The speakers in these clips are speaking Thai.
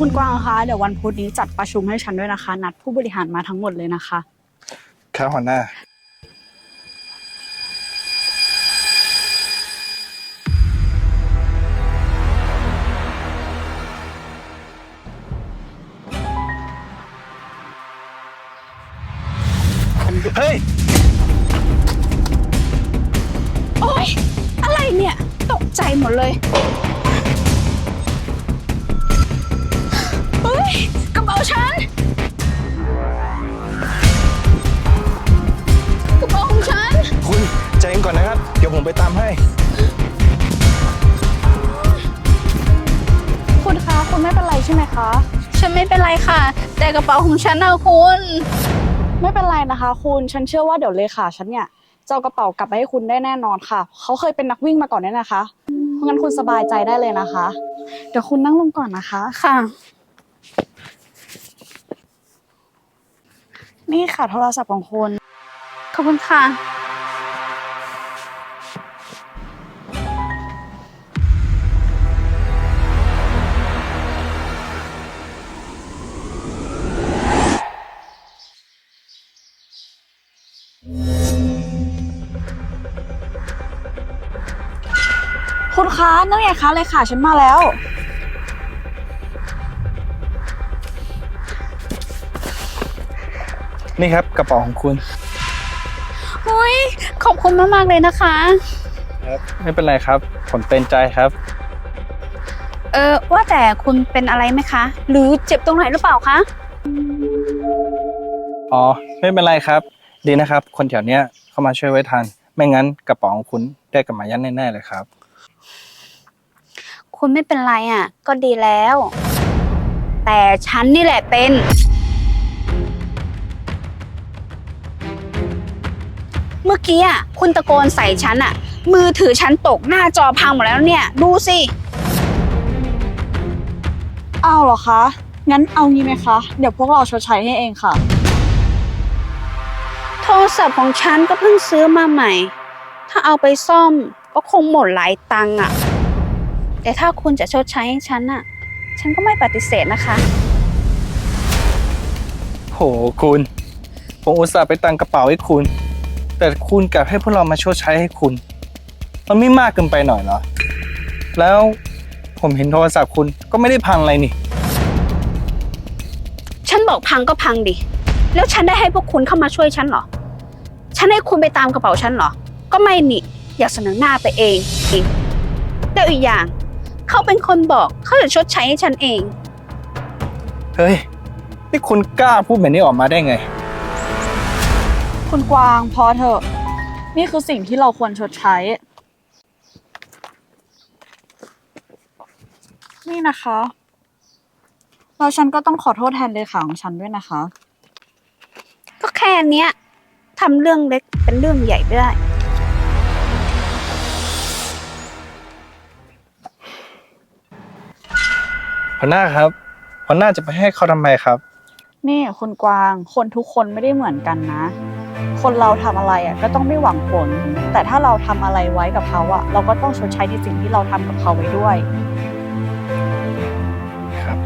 คุณกวางคะเดี๋ยววันพุธนี้จัดประชุมให้ฉันด้วยนะคะ นัดผู้บริหารมาทั้งหมดเลยนะคะ ครับหัวหน้า เฮ้ย โอ๊ย อะไรเนี่ย ตกใจหมดเลย เป๋าฉันกระเป๋าของฉัน คุณใจเย็นก่อนนะครับ เดี๋ยวผมไปตามให้ คุณคะ คุณไม่เป็นไรใช่ไหมคะ ฉันไม่เป็นไรค่ะ แต่กระเป๋าของฉันนะคุณ ไม่เป็นไรนะคะ คุณ ฉันเชื่อว่าเดี๋ยวเลขาฉันเนี่ยจะเอากระเป๋ากลับไปให้คุณได้แน่นอนค่ะ เขาเคยเป็นนักวิ่งมาก่อนเนี่ยนะคะ เพราะงั้นคุณสบายใจได้เลยนะคะ เดี๋ยวคุณนั่งลงก่อนนะคะ ค่ะ นี่ค่ะโทรศัพท์ของคุณ ขอบคุณค่ะ คุณคะนั่นไงคะเลยขาฉันมาแล้ว นี่ครับกระเป๋าของคุณอุ้ยขอบคุณมากๆเลยนะคะ ครับไม่เป็นไรครับผมเต็มใจครับ เออว่าแต่คุณเป็นอะไรไหมคะ หรือเจ็บตรงไหนหรือเปล่าคะ อ๋อไม่เป็นไรครับ ดีนะครับ คนแถวเนี้ยเข้ามาช่วยไว้ทัน ไม่งั้นกระเป๋าของคุณได้กลับมายันแน่ๆเลยครับ คุณไม่เป็นไรอะ ก็ดีแล้ว แต่ฉันนี่แหละเป็น เมื่อกี้อะคุณตะโกนใส่ฉันอะมือถือฉันตกหน้าจอพังหมดแล้วเนี่ย ดูสิ อ้าวเหรอคะ งั้นเอางี้ไหมคะ เดี๋ยวพวกเราชดใช้ให้เองค่ะ โทรศัพท์ของฉันก็เพิ่งซื้อมาใหม่ ถ้าเอาไปซ่อมก็คงหมดหลายตังค์อะแต่ถ้าคุณจะชดใช้ให้ฉันอะฉันก็ไม่ปฏิเสธนะคะ โหคุณ ผมอุตส่าห์ไปตังกระเป๋าให้คุณ แต่คุณกลับให้พวกเรามาชดใช้ให้คุณ มันไม่มากเกินไปหน่อยเหรอ แล้วผมเห็นโทรศัพท์คุณก็ไม่ได้พังอะไรนี่ ฉันบอกพังก็พังดิ แล้วฉันได้ให้พวกคุณเข้ามาช่วยฉันเหรอ ฉันให้คุณไปตามกระเป๋าฉันเหรอ ก็ไม่นี่ อยากเสนอหน้าไปเองเองแล้วอีกอย่าง เขาเป็นคนบอกเขาจะชดใช้ให้ฉันเอง เฮ้ย นี่คุณกล้าพูดแบบนี้ออกมาได้ไง คุณกวางพอเถอะ นี่คือสิ่งที่เราควรชดใช้ นี่นะคะ แล้วฉันก็ต้องขอโทษแทนเลขาของฉันด้วยนะคะ ก็แค่เนี้ยทำเรื่องเล็กเป็นเรื่องใหญ่ไม่ได้ หัวหน้าครับหัวหน้าจะไปให้เขาทำไมครับ นี่คุณกวาง คนทุกคนไม่ได้เหมือนกันนะ คนเราทำอะไรอะก็ต้องไม่หวังผล แต่ถ้าเราทำอะไรไว้กับเขาอะเราก็ต้องชดใช้ในสิ่งที่เราทำกับเขาไว้ด้วยครับ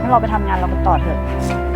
งั้นเราไปทำงานเรากันต่อเถอะค